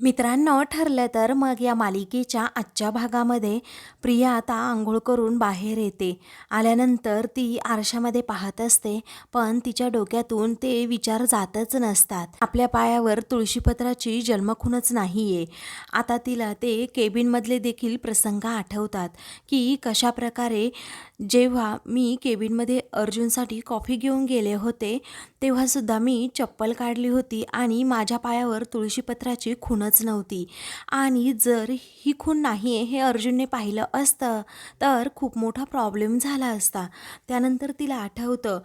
मित्रांनो ठरलं तर मग या मालिकेच्या आजच्या भागामध्ये प्रिया आता आंघोळ करून बाहेर येते. आल्यानंतर ती आरशामध्ये पाहत असते पण तिच्या डोक्यातून ते विचार जातच नसतात. आपल्या पायावर तुळशीपत्राची जन्मखूनच नाही आहे आता तिला ते केबिनमधले देखील प्रसंग आठवतात की कशा प्रकारे जेव्हा मी केबिनमध्ये अर्जुनसाठी कॉफी घेऊन गेले होते तेव्हासुद्धा मी चप्पल काढली होती आणि माझ्या पायावर तुळशीपत्राची गरज नव्हती. आणि जर ही खून नाही आहे हे अर्जुनने पाहिलं असतं तर खूप मोठा प्रॉब्लेम झाला असता. त्यानंतर तिला आठवतं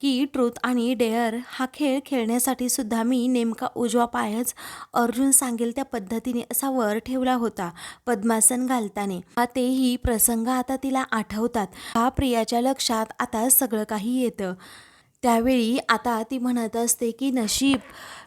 की ट्रूथ आणि डेअर हा खेळ खेळण्यासाठी सुद्धा मी नेमका उजवा पायच अर्जुन सांगेल त्या पद्धतीने असा वर ठेवला होता पद्मासन घालताना. तेही प्रसंग आता तिला आठवतात. हा प्रियाच्या लक्षात आता सगळं काही येतं. त्यावेळी आता ती म्हणत असते की नशीब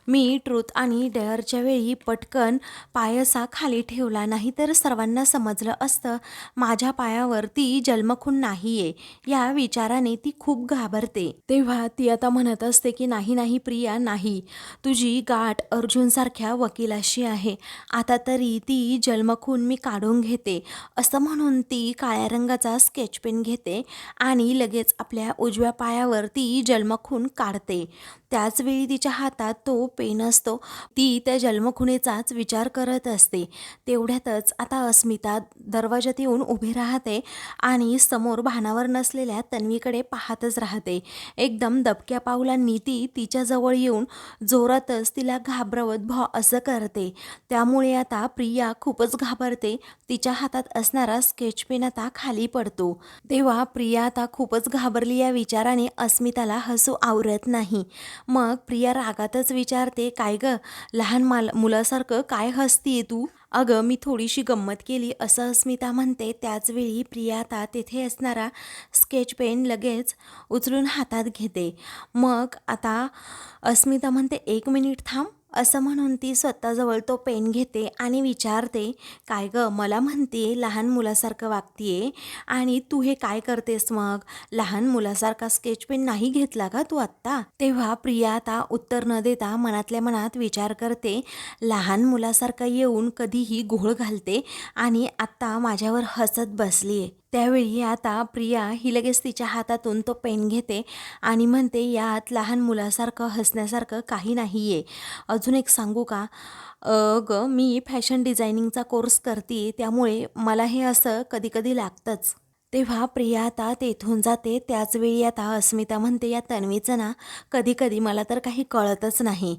मी ट्रूथ आणि डेअरच्या वेळी पटकन पायसा खाली ठेवला नाही तर सर्वांना समजलं असतं माझ्या पायावरती जन्मखून नाही आहे या विचाराने ती खूप घाबरते. तेव्हा ती आता म्हणत असते की नाही नाही प्रिया नाही. तुझी गाठ अर्जुनसारख्या वकिलाशी आहे. आता तरी ती जन्मखून मी काढून घेते. असं म्हणून ती काळ्या रंगाचा स्केच पेन घेते आणि लगेच आपल्या उजव्या पायावरती जन्मखून काढते. त्याचवेळी तिच्या हातात तो पेन असतो. ती त्या जन्मखुणेचाच विचार करत असते. तेवढ्यातच आता अस्मिता दरवाजात येऊन उभी राहते आणि समोर भानावर नसलेल्या तन्वीकडे पाहतच राहते. एकदम दबक्या पावलांनी ती तिच्याजवळ येऊन जोरातच तिला घाबरवत भॉ असं करते. त्यामुळे आता प्रिया खूपच घाबरते. तिच्या हातात असणारा स्केच पेन आता खाली पडतो. तेव्हा प्रिया आता खूपच घाबरली या विचाराने अस्मिताला हसू आवरत नाही. मग प्रिया रागातच विचारते काय ग लहान माल मुलासारखं काय हसतीये तू? अगं मी थोडीशी गंमत केली असं अस्मिता म्हणते. त्याचवेळी प्रिया आता तेथे असणारा स्केच पेन लगेच उचलून हातात घेते. मग आता अस्मिता म्हणते एक मिनिट थांब असं म्हणून ती स्वतःजवळ तो पेन घेते आणि विचारते काय गं मला म्हणते लहान मुलासारखं वागतीये आणि तू हे काय करतेस मग? लहान मुलासारखा स्केच पेन नाही घेतला का तू आत्ता? तेव्हा प्रिया आता उत्तर न देता मनातल्या मनात विचार करते लहान मुलासारखं येऊन कधीही घोळ घालते आणि आत्ता माझ्यावर हसत बसली आहे त्यावेळी आता प्रिया ही लगेच तिच्या हातातून तो पेन घेते आणि म्हणते यात लहान मुलासारखं हसण्यासारखं काही नाही आहे अजून एक सांगू का? ग मी फॅशन डिझायनिंगचा कोर्स करते त्यामुळे मला हे असं कधीकधी लागतंच. तेव्हा प्रिया आता तेथून जाते. त्याचवेळी आता अस्मिता म्हणते या तन्वीचं ना कधी कधी मला तर काही कळतच नाही.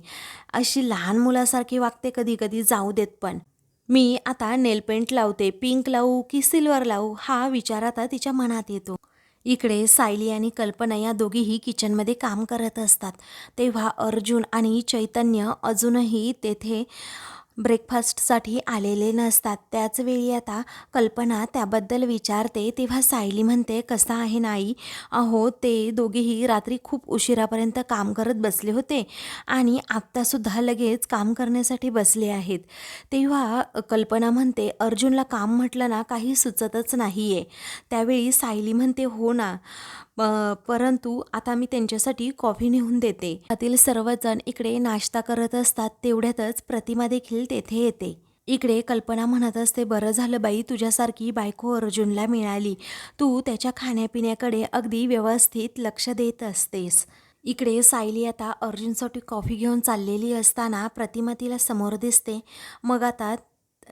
अशी लहान मुलासारखी वागते कधी कधी जाऊ देत पण. मी आता नेलपेंट लावते पिंक लावू की सिल्वर लावू हा विचार आता तिच्या मनात येतो. इकडे सायली आणि कल्पना या दोघीही किचनमध्ये काम करत असतात. तेव्हा अर्जुन आणि चैतन्य अजूनही तेथे ब्रेकफास्टसाठी आलेले नसतात. त्याच वेळी आता कल्पना त्याबद्दल विचारते. तेव्हा सायली म्हणते कसं आहे नाही अहो ते दोघेही रात्री खूप उशिरापर्यंत काम करत बसले होते आणि आत्तासुद्धा लगेच काम करण्यासाठी बसले आहेत. तेव्हा कल्पना म्हणते अर्जुनला काम म्हटलं ना काही सुचतच नाही आहे त्यावेळी सायली म्हणते हो ना. परंतु आता मी त्यांच्यासाठी कॉफी नेऊन देते. त्यातील सर्वजण इकडे नाश्ता करत असतात तेवढ्यातच प्रतिमा देखील तेथे येते. इकडे कल्पना म्हणत असते बरं झालं बाई तुझ्यासारखी बायको अर्जुनला मिळाली. तू त्याच्या खाण्यापिण्याकडे अगदी व्यवस्थित लक्ष देत असतेस. इकडे सायली आता अर्जुनसाठी कॉफी घेऊन चाललेली असताना प्रतिमा तिला समोर दिसते. मग आता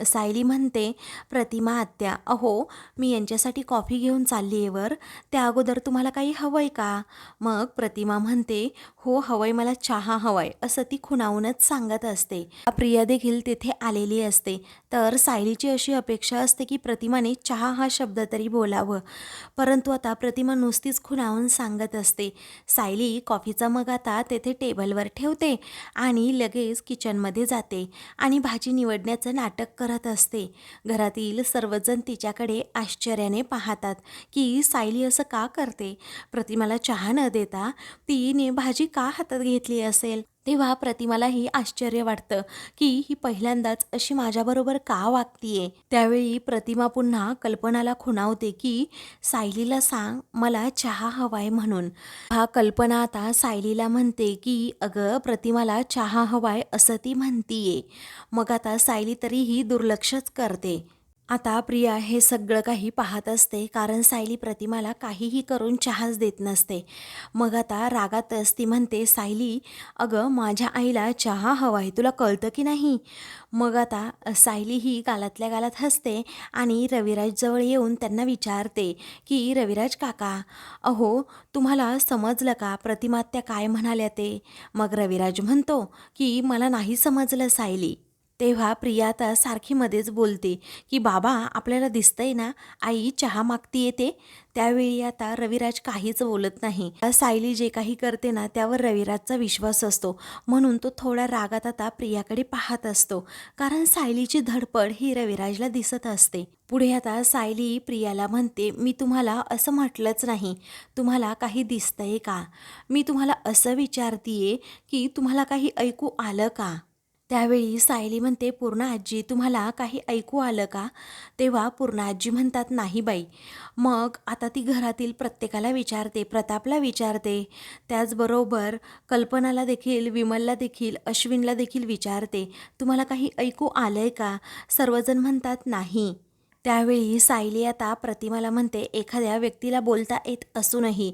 सायली म्हणते प्रतिमा आत्या अहो मी यांच्यासाठी कॉफी घेऊन चालली आहे वर. त्या अगोदर तुम्हाला काही हवं आहे का? मग प्रतिमा म्हणते हो हवंय मला चहा हवाय असं ती खुणावूनच सांगत असते. प्रिया देखील तिथे आलेली असते. तर सायलीची अशी अपेक्षा असते की प्रतिमाने चहा हा शब्द तरी बोलावं. परंतु आता प्रतिमा नुसतीच खुणावून सांगत असते. सायली कॉफीचा मग आता तेथे टेबलवर ठेवते आणि लगेच किचनमध्ये जाते आणि भाजी निवडण्याचं नाटक करत असते. घरातील सर्वजण तिच्याकडे आश्चर्याने पाहतात की सायली असं का करते? प्रतिमाला चहा न देता तिने भाजी का हातात घेतली असेल? तेव्हा प्रतिमालाही आश्चर्य वाटतं की ही पहिल्यांदाच अशी माझ्याबरोबर का वागतीये? त्यावेळी प्रतिमा पुन्हा कल्पनाला खुणावते की सायलीला सांग मला चहा हवाय म्हणून. हा कल्पना आता सायलीला म्हणते की अगं प्रतिमाला चहा हवाय असं ती म्हणतीये. मग आता सायली तरीही दुर्लक्षच करते. आता प्रिया हे सगळं काही पाहत असते कारण सायली प्रतिमाला काहीही करून चहाच देत नसते. मग आता रागातच ती म्हणते सायली अगं माझ्या आईला चहा हवा आहे तुला कळतं की नाही? मग आता सायली ही गालातल्या गालात हसते आणि रविराजजवळ येऊन त्यांना विचारते की रविराज काका अहो तुम्हाला समजलं का प्रतिमात्या काय म्हणाल्या ते? मग रविराज म्हणतो की मला नाही समजलं सायली. तेव्हा प्रिया आता सारखी मध्येच बोलते की बाबा आपल्याला दिसतंय ना आई चहा मागती येते. त्यावेळी आता रविराज काहीच बोलत नाही. सायली जे काही करते ना त्यावर रविराजचा विश्वास असतो. म्हणून तो थोड्या रागात आता प्रियाकडे पाहत असतो. कारण सायलीची धडपड ही रविराजला दिसत असते. पुढे आता सायली प्रियाला म्हणते मी तुम्हाला असं म्हटलंच नाही. तुम्हाला काही दिसतंय का? मी तुम्हाला असं विचारतीये की तुम्हाला काही ऐकू आलं का? त्यावेळी सायली म्हणते पूर्ण आजी तुम्हाला काही ऐकू आलं का? तेव्हा पूर्ण आजी म्हणतात नाही बाई. मग आता ती घरातील प्रत्येकाला विचारते प्रतापला विचारते. त्याचबरोबर कल्पनाला देखील विमलला देखील अश्विनला देखील विचारते तुम्हाला काही ऐकू आलं आहे का? सर्वजण म्हणतात नाही. त्यावेळी सायली आता प्रतिमाला म्हणते एखाद्या व्यक्तीला बोलता येत असूनही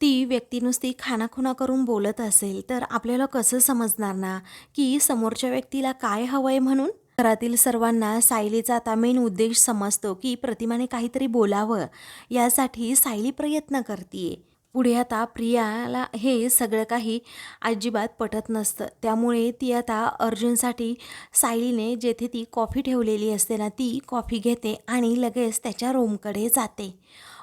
ती व्यक्ती नुसती खानाखुणा करून बोलत असेल तर आपल्याला कसं समजणार ना? की समोरच्या व्यक्तीला काय हवं आहे म्हणून? घरातील सर्वांना सायलीचा आता मेन उद्देश समजतो की प्रतिमाने काहीतरी बोलावं. यासाठी सायली प्रयत्न करते पुढे आता प्रियाला हे सगळं काही अजिबात पटत नसतं. त्यामुळे ती आता अर्जुनसाठी सायलीने जेथे ती कॉफी ठेवलेली असते ना ती कॉफी घेते आणि लगेच त्याच्या रूमकडे जाते.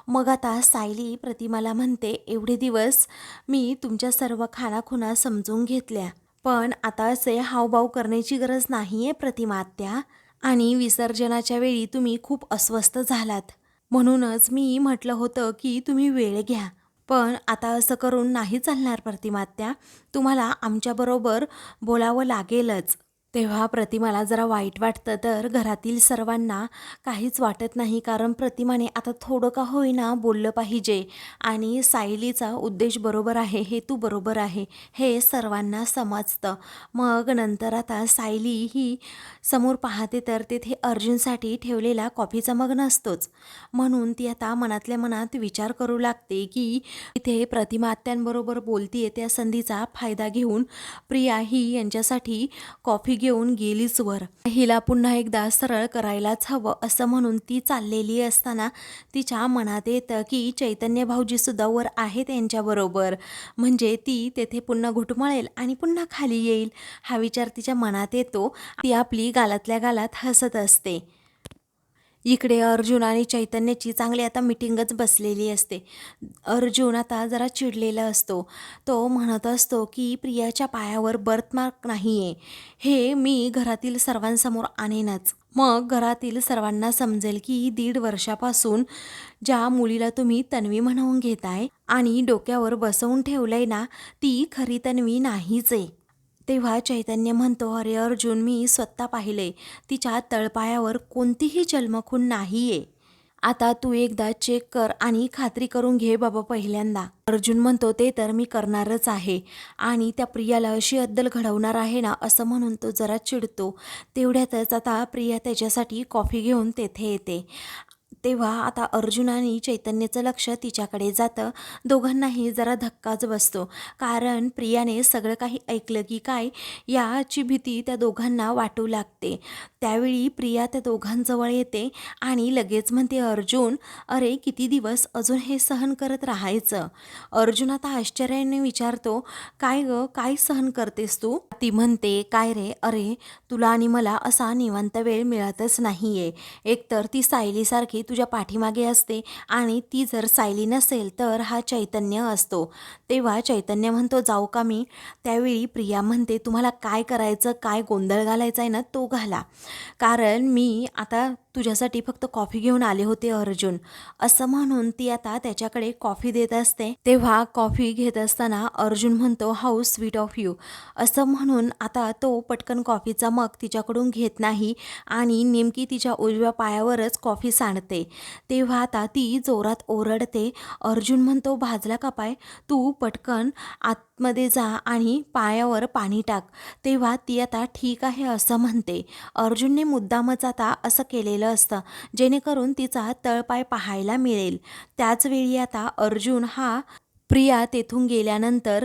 मग आता सायली प्रतिमाला म्हणते एवढे दिवस मी तुमच्या सर्व खानाखुणा समजून घेतल्या. पण आता असे हावभाव करण्याची गरज नाही आहे प्रतिमात्या आणि विसर्जनाच्या वेळी तुम्ही खूप अस्वस्थ झालात. म्हणूनच मी म्हटलं होतं की तुम्ही वेळ घ्या. पण आता असं करून नाही चालणार प्रतिमात्या. तुम्हाला आमच्याबरोबर बोलावं लागेलच. तेव्हा प्रतिमाला जरा वाईट वाटतं तर घरातील सर्वांना काहीच वाटत नाही. कारण प्रतिमाने आता थोडं का होईना बोललं पाहिजे आणि सायलीचा उद्देश बरोबर आहे हेतू बरोबर आहे. हे सर्वांना समजतं. मग नंतर आता सायली ही समोर पाहते तर तेथे अर्जुनसाठी ठेवलेला कॉफीचा मग नसतोच. म्हणून ती आता मनातल्या मनात विचार करू लागते की इथे प्रतिमा आत्यांबरोबर बोलतीये त्या संधीचा फायदा घेऊन प्रिया ही यांच्यासाठी कॉफी घेऊन गेलीच वर. हिला पुन्हा एकदा सरळ करायलाच हवं असं म्हणून ती चाललेली असताना तिच्या मनात येतं की चैतन्य भाऊजी सुद्धा वर आहे त्यांच्याबरोबर म्हणजे ती तेथे पुन्हा घुटमळेल आणि पुन्हा खाली येईल हा विचार तिच्या मनात येतो. ती आपली गालातल्या गालात हसत असते. इकडे अर्जुन आणि चैतन्याची चांगली आता मिटिंगच बसलेली असते. अर्जुन आता जरा चिडलेला असतो. तो म्हणत असतो की प्रियाच्या पायावर बर्थमार्क नाही आहे हे मी घरातील सर्वांसमोर आणेनच. मग घरातील सर्वांना समजेल की दीड वर्षापासून ज्या मुलीला तुम्ही तन्वी म्हणवून घेताय आणि डोक्यावर बसवून ठेवलंय ना ती खरी तन्वी नाहीच आहे. तेव्हा चैतन्य म्हणतो अरे अर्जुन मी स्वतः पाहिले. तिच्या तळपायावर कोणतीही जन्मखून नाही आहे आता तू एकदा चेक कर आणि खात्री करून घे बाबा पहिल्यांदा. अर्जुन म्हणतो ते तर मी करणारच आहे. आणि त्या प्रियाला अशी अद्दल घडवणार आहे ना असं म्हणून तो जरा चिडतो. तेवढ्यातच आता प्रिया त्याच्यासाठी कॉफी घेऊन तेथे येते. तेव्हा आता अर्जुन आणि चैतन्याचं लक्ष तिच्याकडे जातं. दोघांनाही जरा धक्काच बसतो. कारण प्रियाने सगळं काही ऐकलं की काय याची भीती त्या दोघांना वाटू लागते. त्यावेळी प्रिया त्या दोघांजवळ येते आणि लगेच म्हणते अर्जुन अरे किती दिवस अजून हे सहन करत राहायचं? अर्जुन आता आश्चर्याने विचारतो काय ग काय सहन करतेस तू? ती म्हणते काय रे अरे तुला आणि मला असा निवांत वेळ मिळतच नाहीये. एकतर ती सायलीसारखी तुझ्या पाठीमागे असते आणि ती जर सायली नसेल तर हा चैतन्य असतो. तेव्हा चैतन्य म्हणतो जाऊ का मी? त्यावेळी प्रिया म्हणते तुम्हाला काय करायचं काय गोंधळ घालायचा आहे ना तो घाला. कारण मी आता तुझ्यासाठी फक्त कॉफी घेऊन आले होते अर्जुन. असं म्हणून ती आता त्याच्याकडे कॉफी देत असते. तेव्हा कॉफी घेत असताना अर्जुन म्हणतो हाऊ स्वीट ऑफ यू. असं म्हणून आता तो पटकन कॉफीचा मग तिच्याकडून घेत नाही आणि नेमकी तिच्या उजव्या पायावरच कॉफी सांडते. तेव्हा आता ती जोरात ओरडते. अर्जुन म्हणतो भाजला का पाय? तू पटकन आतमध्ये जा आणि पायावर पाणी टाक. तेव्हा ती आता ठीक आहे असं म्हणते. अर्जुनने मुद्दामच आता असं केलेलं असतं जेणेकरून तिचा तळपाय पाहायला मिळेल. त्याचवेळी आता अर्जुन हा प्रिया तेथून गेल्यानंतर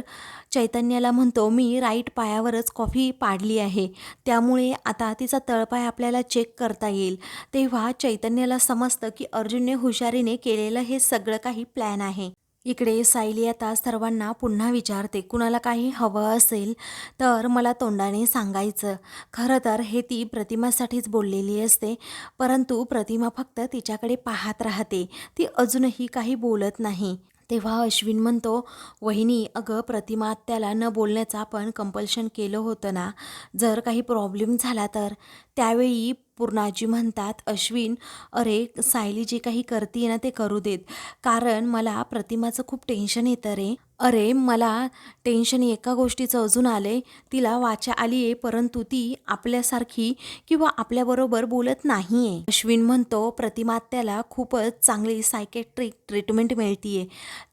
चैतन्याला म्हणतो मी राईट पायावरच कॉफी पाडली आहे. त्यामुळे आता तिचा तळपाय आपल्याला चेक करता येईल. तेव्हा चैतन्याला समजतं की अर्जुनने हुशारीने केलेलं हे सगळं काही प्लॅन आहे. इकडे सायली आता सर्वांना पुन्हा विचारते कुणाला काही हवं असेल तर मला तोंडाने सांगायचं. खरं तर हे ती प्रतिमासाठीच बोललेली असते परंतु प्रतिमा फक्त तिच्याकडे पाहत राहते. ती अजूनही काही बोलत नाही. तेव्हा अश्विन म्हणतो वहिनी अगं प्रतिमा त्याला न बोलण्याचं आपण कंपल्शन केलं होतं ना? जर काही प्रॉब्लेम झाला तर? त्यावेळी पूर्णाजी म्हणतात अश्विन अरे सायली जे काही करते ना ते करू देत. कारण मला प्रतिमाचं खूप टेन्शन येतं रे. अरे मला टेन्शन एका गोष्टीचं अजून आलं आहे तिला वाचा आली आहे परंतु ती आपल्यासारखी किंवा आपल्याबरोबर बोलत नाही आहे अश्विन म्हणतो प्रतिमात्याला खूपच चांगली सायकेट्रिक ट्रीटमेंट मिळतीये.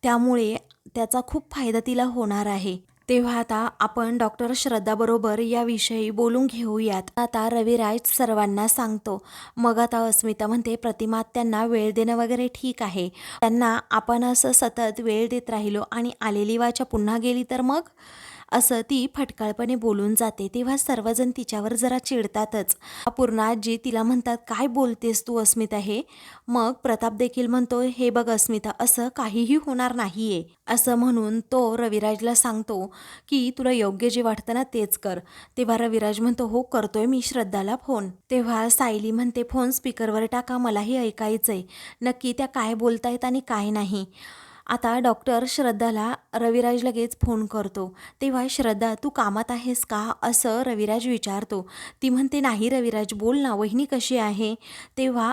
त्यामुळे त्याचा खूप फायदा तिला होणार आहे. तेव्हा आता आपण डॉक्टर श्रद्धाबरोबर याविषयी बोलून घेऊयात. आता रविराज सर्वांना सांगतो. मग आता अस्मिता म्हणते प्रतिमा त्यांना वेळ देणं वगैरे ठीक आहे. त्यांना आपण असं सतत वेळ देत राहिलो आणि आलेली वाचा पुन्हा गेली तर मग? असं ती फटकाळपणे बोलून जाते. तेव्हा सर्वजण तिच्यावर जरा चिडतातच. पूर्णाजी तिला म्हणतात काय बोलतेस तू अस्मिता हे? मग प्रताप देखील म्हणतो हे बघ अस्मिता असं काहीही होणार नाहीये. असं म्हणून तो रविराजला सांगतो की तुला योग्य जे वाटतं ना तेच कर. तेव्हा रविराज म्हणतो हो करतोय मी श्रद्धाला फोन. तेव्हा सायली म्हणते फोन स्पीकरवर टाका मलाही ऐकायचंय. नक्की त्या काय बोलतायत आणि काय नाही. आता डॉक्टर श्रद्धाला रविराज लगेच फोन करतो. तेव्हा श्रद्धा तू कामात आहेस का? असं रविराज विचारतो. ती म्हणते नाही रविराज बोल ना वहिनी कशी आहे? तेव्हा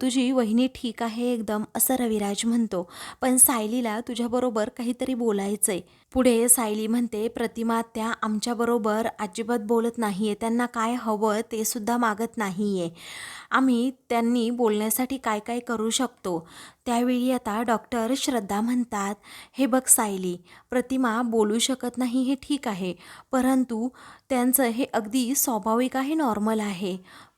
तुझी वहिनी ठीक आहे एकदम असं रविराज म्हणतो. पण सायलीला तुझ्याबरोबर काहीतरी बोलायचं आहे पुढे सायली म्हणते प्रतिमा त्या आमच्याबरोबर अजिबात बोलत नाही आहे त्यांना काय हवं ते सुद्धा मागत नाही आहे आम्ही त्यांनी बोलण्यासाठी काय काय करू शकतो? त्यावेळी आता डॉक्टर श्रद्धा म्हणतात हे बघ सायली प्रतिमा बोलू शकत नाही हे ठीक आहे परंतु त्यांचं हे अगदी स्वाभाविक आहे नॉर्मल आहे.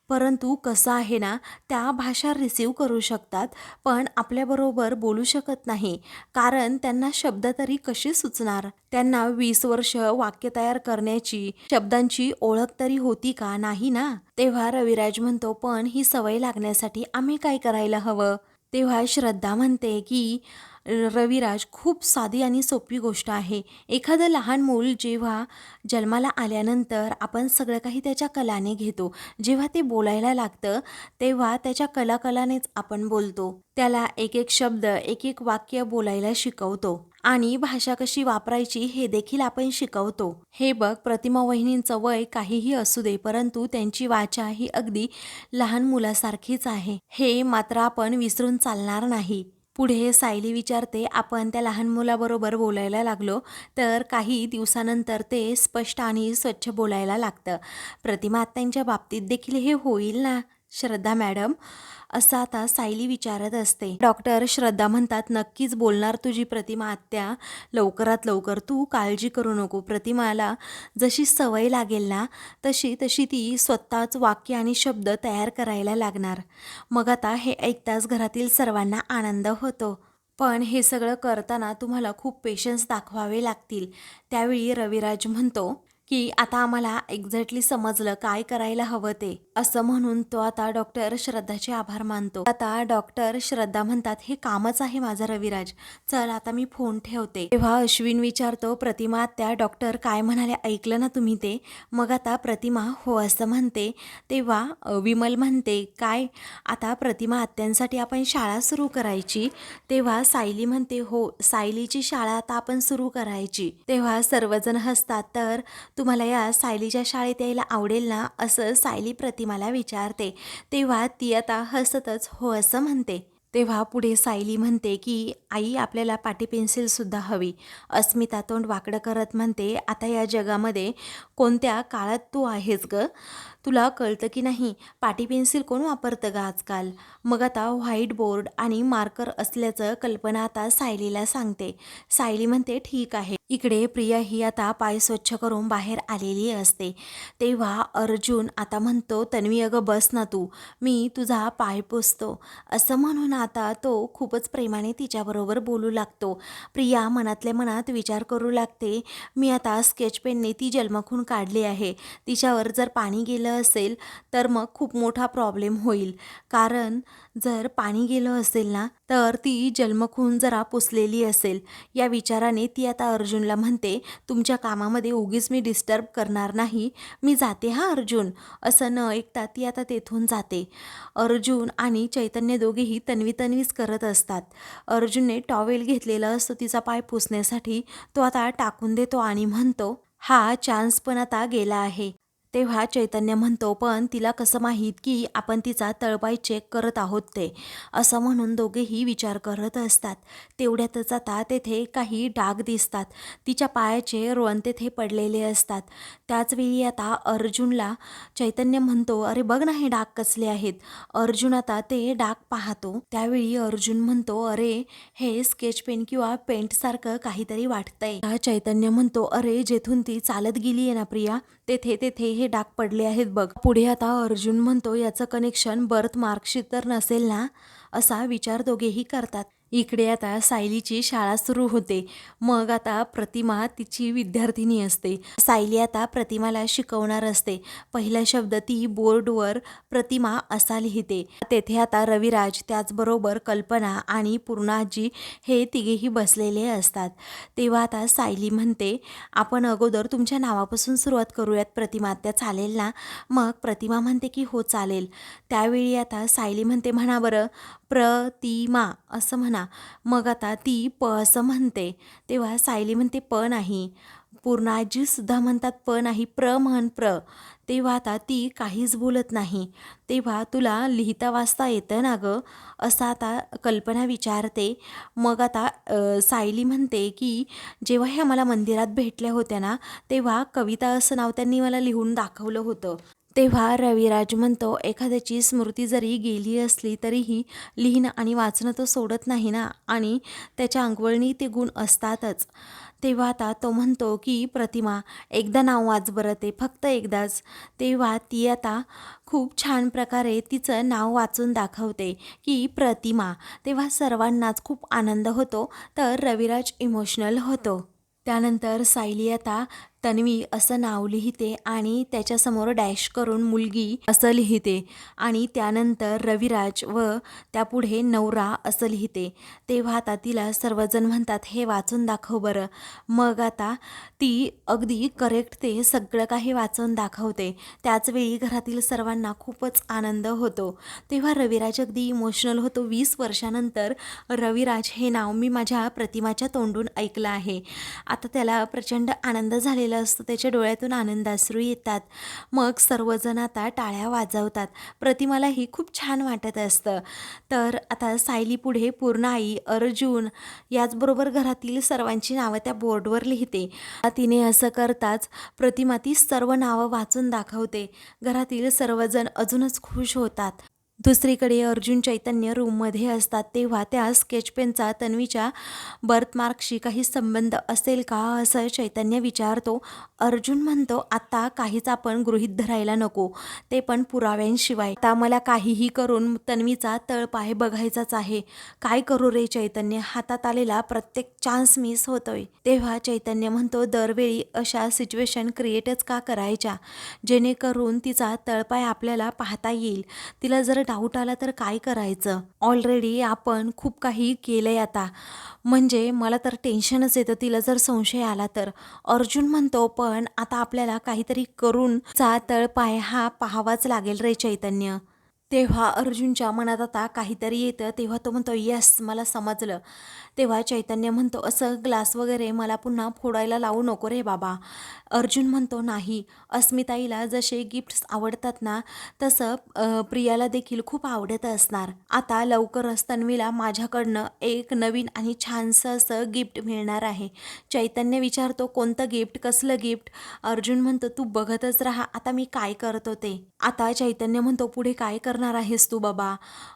परंतु कसं आहे ना त्या भाषा रिसीव करू शकतात पण आपल्याबरोबर बोलू शकत नाही. कारण त्यांना शब्द तरी कसे सुचणार? त्यांना वीस वर्ष वाक्य तयार करण्याची शब्दांची ओळख तरी होती का? नाही ना? तेव्हा रविराज म्हणतो पण ही सवय लागण्यासाठी आम्ही काय करायला हवं? तेव्हा श्रद्धा म्हणते की रविराज खूप साधी आणि सोपी गोष्ट आहे. एखादं लहान मूल जेव्हा जन्माला आल्यानंतर आपण सगळं काही त्याच्या कलाने घेतो. जेव्हा ते बोलायला लागतं तेव्हा त्याच्या कलाकलानेच आपण बोलतो. त्याला एक एक शब्द एक एक वाक्य बोलायला शिकवतो. आणि भाषा कशी वापरायची हे देखील आपण शिकवतो. हे बघ प्रतिमा वहिनींचं वय काहीही असू दे परंतु त्यांची वाचा ही अगदी लहान मुलासारखीच आहे. हे मात्र आपण विसरून चालणार नाही. पुढे सायली विचारते आपण त्या लहान मुलाबरोबर बोलायला लागलो तर काही दिवसानंतर ते स्पष्ट आणि स्वच्छ बोलायला लागतं. प्रतिमा आत्यांच्या बाबतीत देखील हे होईल ना? श्रद्धा मॅडम असं आता सायली विचारत असते. डॉक्टर श्रद्धा म्हणतात नक्कीच बोलणार तुझी प्रतिमा आत्या. लवकरात लवकर तू काळजी करू नको. प्रतिमाला जशी सवय लागेल ना तशी तशी ती स्वतःच वाक्य आणि शब्द तयार करायला लागणार. मग आता हे ऐकताच घरातील सर्वांना आनंद होतो. पण हे सगळं करताना तुम्हाला खूप पेशन्स दाखवावे लागतील. त्यावेळी रविराज म्हणतो की आता आम्हाला एक्झॅक्टली समजलं काय करायला हवं ते. असं म्हणून तो आता डॉक्टर श्रद्धाचे आभार मानतो. आता डॉक्टर श्रद्धा म्हणतात हे कामच आहे माझं रविराज. चल आता मी फोन ठेवते. तेव्हा अश्विन विचारतो प्रतिमा त्या डॉक्टर काय म्हणाले? ऐकलं ना तुम्ही ते? मग आता प्रतिमा हो असं म्हणते. तेव्हा विमल म्हणते काय? आता प्रतिमा आत्यांसाठी आपण शाळा सुरू करायची. तेव्हा सायली म्हणते हो सायलीची शाळा आता आपण सुरू करायची. तेव्हा सर्वजण हसतात तर तुम्हाला या सायलीच्या शाळेत यायला आवडेल ना असं सायली प्रतिमाला विचारते. तेव्हा ती आता हसतच हो असं म्हणते. तेव्हा पुढे सायली म्हणते की आई आपल्याला पाटी पेन्सिलसुद्धा हवी. अस्मिता तोंड वाकडं करत म्हणते आता या जगामध्ये कोणत्या काळात तू आहेस ग? तुला कळतं की नाही पाटी पेन्सिल कोण वापरतं गं आजकाल? मग आता व्हाईट बोर्ड आणि मार्कर असल्याचं कल्पना आता सायलीला सांगते. सायली म्हणते ठीक आहे. इकडे प्रिया ही आता पाय स्वच्छ करून बाहेर आलेली असते. तेव्हा अर्जुन आता म्हणतो तन्वी अगं बस ना तू. मी तुझा पाय पुसतो. असं म्हणून आता तो खूपच प्रेमाने तिच्याबरोबर बोलू लागतो. प्रिया मनातल्या मनात विचार करू लागते मी आता स्केच पेनने ती जन्मखून काढली आहे. तिच्यावर जर पाणी गेलं असेल तर मग खूप मोठा प्रॉब्लेम होईल. कारण जर पाणी गेलं असेल ना तर ती जन्मखून जरा पुसलेली असेल. या विचाराने ती आता अर्जुनला म्हणते तुमच्या कामामध्ये उगीच मी डिस्टर्ब करणार नाही. मी जाते हा अर्जुन. असं न ऐकता ती आता तेथून जाते. अर्जुन आणि चैतन्य दोघेही तन्वी तन्वीच करत असतात. अर्जुनने टॉवेल घेतलेला असतो तिचा पाय पुसण्यासाठी. तो आता टाकून देतो आणि म्हणतो हा चान्स पण आता गेला आहे. तेव्हा चैतन्य म्हणतो पण तिला कसं माहीत की आपण तिचा तळपाय चेक करत आहोत ते? असं म्हणून दोघेही विचार करत असतात. तेवढ्यातच आता तेथे काही डाग दिसतात. तिच्या पायाचे रोण तेथे पडलेले असतात. त्याचवेळी आता अर्जुनला चैतन्य म्हणतो अरे बघ ना हे डाग कसले आहेत. अर्जुन आता ते डाग पाहतो. त्यावेळी अर्जुन म्हणतो अरे हे स्केच पेन किंवा पेंटसारखं काहीतरी वाटतंय. चैतन्य म्हणतो अरे जेथून ती चालत गेली आहे ना प्रिया तेथे तेथे हे डाग पडले आहेत बघ. पुढे आता अर्जुन म्हणतो याचं कनेक्शन बर्थ मार्कशी तर नसेल ना? असा विचार दोघेही करतात. इकडे आता सायलीची शाळा सुरू होते. मग आता प्रतिमा तिची विद्यार्थिनी असते. सायली आता प्रतिमाला शिकवणार असते. पहिला शब्द ती बोर्डवर प्रतिमा असा लिहिते. तेथे आता रविराज त्याचबरोबर कल्पना आणि पूर्णाजी हे तिघेही बसलेले असतात. तेव्हा आता सायली म्हणते आपण अगोदर तुमच्या नावापासून सुरुवात करूयात प्रतिमा त्या चालेल ना? मग प्रतिमा म्हणते की हो चालेल. त्यावेळी आता सायली म्हणते म्हणा बरं प्रतिमा असं म्हणा. मग आता ती प असं म्हणते. तेव्हा सायली म्हणते प नाही. पूर्णाजीसुद्धा म्हणतात प नाही प्र म्हण प्र. तेव्हा आता ती काहीच बोलत नाही. तेव्हा तुला लिहिता वाचता येतं ना गं? असं आता कल्पना विचारते. मग आता सायली म्हणते की जेव्हा ह्या मला मंदिरात भेटल्या होत्या ना तेव्हा कविता असं नाव त्यांनी मला लिहून दाखवलं होतं. तेव्हा रविराज म्हणतो एखाद्याची स्मृती जरी गेली असली तरीही लिहिणं आणि वाचणं तो सोडत नाही ना? आणि त्याच्या अंगवळणी ते गुण असतातच. तेव्हा आता तो म्हणतो की प्रतिमा एकदा नाव वाच बरं ते फक्त एकदाच. तेव्हा ती आता खूप छान प्रकारे तिचं नाव वाचून दाखवते की प्रतिमा. तेव्हा सर्वांनाच खूप आनंद होतो तर रविराज इमोशनल होतो. त्यानंतर सायली आता तन्वी असं नाव लिहिते आणि त्याच्यासमोर डॅश करून मुलगी असं लिहिते आणि त्यानंतर रविराज व त्यापुढे नवरा असं लिहिते. तेव्हा आता तिला सर्वजण म्हणतात हे वाचून दाखव बरं. मग आता ती अगदी करेक्ट ते सगळं काही वाचून दाखवते. त्याचवेळी घरातील सर्वांना खूपच आनंद होतो. तेव्हा रविराज अगदी इमोशनल होतो. वीस वर्षानंतर रविराज हे नाव मी माझ्या प्रतिमाच्या तोंडून ऐकलं आहे. आता त्याला प्रचंड आनंद झालेला असतो त्याच्या डोळ्यातून आनंदाश्रू येतात. मग सर्वजण आता टाळ्या वाजवतात. प्रतिमालाही खूप छान वाटत असतं. तर आता सायली पुढे पूर्ण आई अर्जुन याचबरोबर घरातील सर्वांची नावं त्या बोर्डवर लिहिते. तिने असं करताच प्रतिमा ती सर्व नावं वाचून दाखवते. घरातील सर्वजण अजूनच खुश होतात. दुसरीकडे अर्जुन चैतन्य रूममध्ये असतात तेव्हा त्या स्केच पेनचा तन्वीच्या बर्थमार्कशी काही संबंध असेल का? असं चैतन्य विचारतो. अर्जुन म्हणतो आता काहीच आपण गृहीत धरायला नको. ते पण पुराव्यांशिवाय. आता मला काहीही करून तन्वीचा तळपाय बघायचाच आहे. काय करू रे चैतन्य? हातात आलेला प्रत्येक चान्स मिस होतोय. तेव्हा चैतन्य म्हणतो दरवेळी अशा सिच्युएशन क्रिएटच का करायच्या? जेणेकरून तिचा तळपाय आपल्याला पाहता येईल. तिला जर डाऊट आला तर काय करायचं? ऑलरेडी आपण खूप काही केलंय आता. म्हणजे मला तर टेन्शनच येतं. तिला जर संशय आला तर. अर्जुन म्हणतो पण आता आपल्याला काहीतरी करून चा तळपाय हा पाहावाच लागेल रे चैतन्य. तेव्हा अर्जुनच्या मनात आता काहीतरी येतं. तेव्हा तो म्हणतो येस मला समजलं. तेव्हा चैतन्य म्हणतो असं ग्लास वगैरे मला पुन्हा फोडायला लावू नको रे बाबा. अर्जुन म्हणतो नाही. अस्मिताईला जसे गिफ्ट्स आवडतात ना तसं प्रियाला देखील खूप आवडत असणार. आता लवकरच तन्वीला माझ्याकडनं एक नवीन आणि छानसं असं गिफ्ट मिळणार आहे. चैतन्य विचारतो कोणतं गिफ्ट कसलं गिफ्ट अर्जुन म्हणतो तू बघतच राहा. आता मी काय करतो ते? आता चैतन्य म्हणतो पुढे काय करणार आहेस तू बाबा.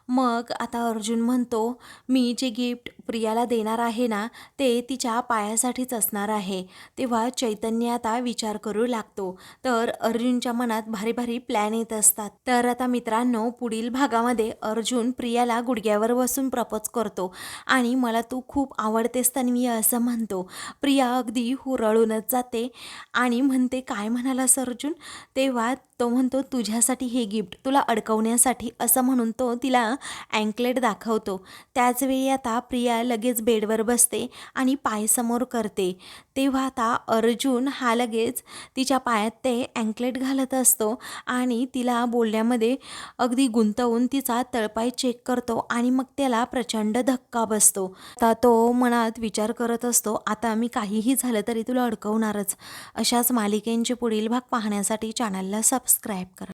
मग आता अर्जुन म्हणतो मी जे गिफ्ट प्रियाला देणार आहे ना ते तिच्या पायासाठीच असणार आहे. तेव्हा चैतन्य आता विचार करू लागतो. तर अर्जुनच्या मनात भारी भारी प्लॅन येत असतात. तर आता मित्रांनो पुढील भागामध्ये अर्जुन प्रियाला गुडघ्यावर बसून प्रपोज करतो आणि मला तू खूप आवडतेस तन्वी असं म्हणतो. प्रिया अगदी हुरळूनच जाते आणि म्हणते काय म्हणालास अर्जुन? तेव्हा तो म्हणतो तुझ्यासाठी हे गिफ्ट तुला अडकवण्यासाठी असं म्हणून तो तिला अँकलेट दाखवतो. त्याचवेळी आता प्रिया लगेच बेडवर बसते आणि पाय समोर करते. तेव्हा आता अर्जुन हा लगेच तिच्या पायात ते अँकलेट घालत असतो आणि तिला बोलण्यामध्ये अगदी गुंतवून तिचा तळपाय चेक करतो आणि मग त्याला प्रचंड धक्का बसतो. आता तो मनात विचार करत असतो आता मी काहीही झालं तरी तुला अडकवणारच. अशाच मालिकेंचे पुढील भाग पाहण्यासाठी चॅनलला सबस्क्राईब करा.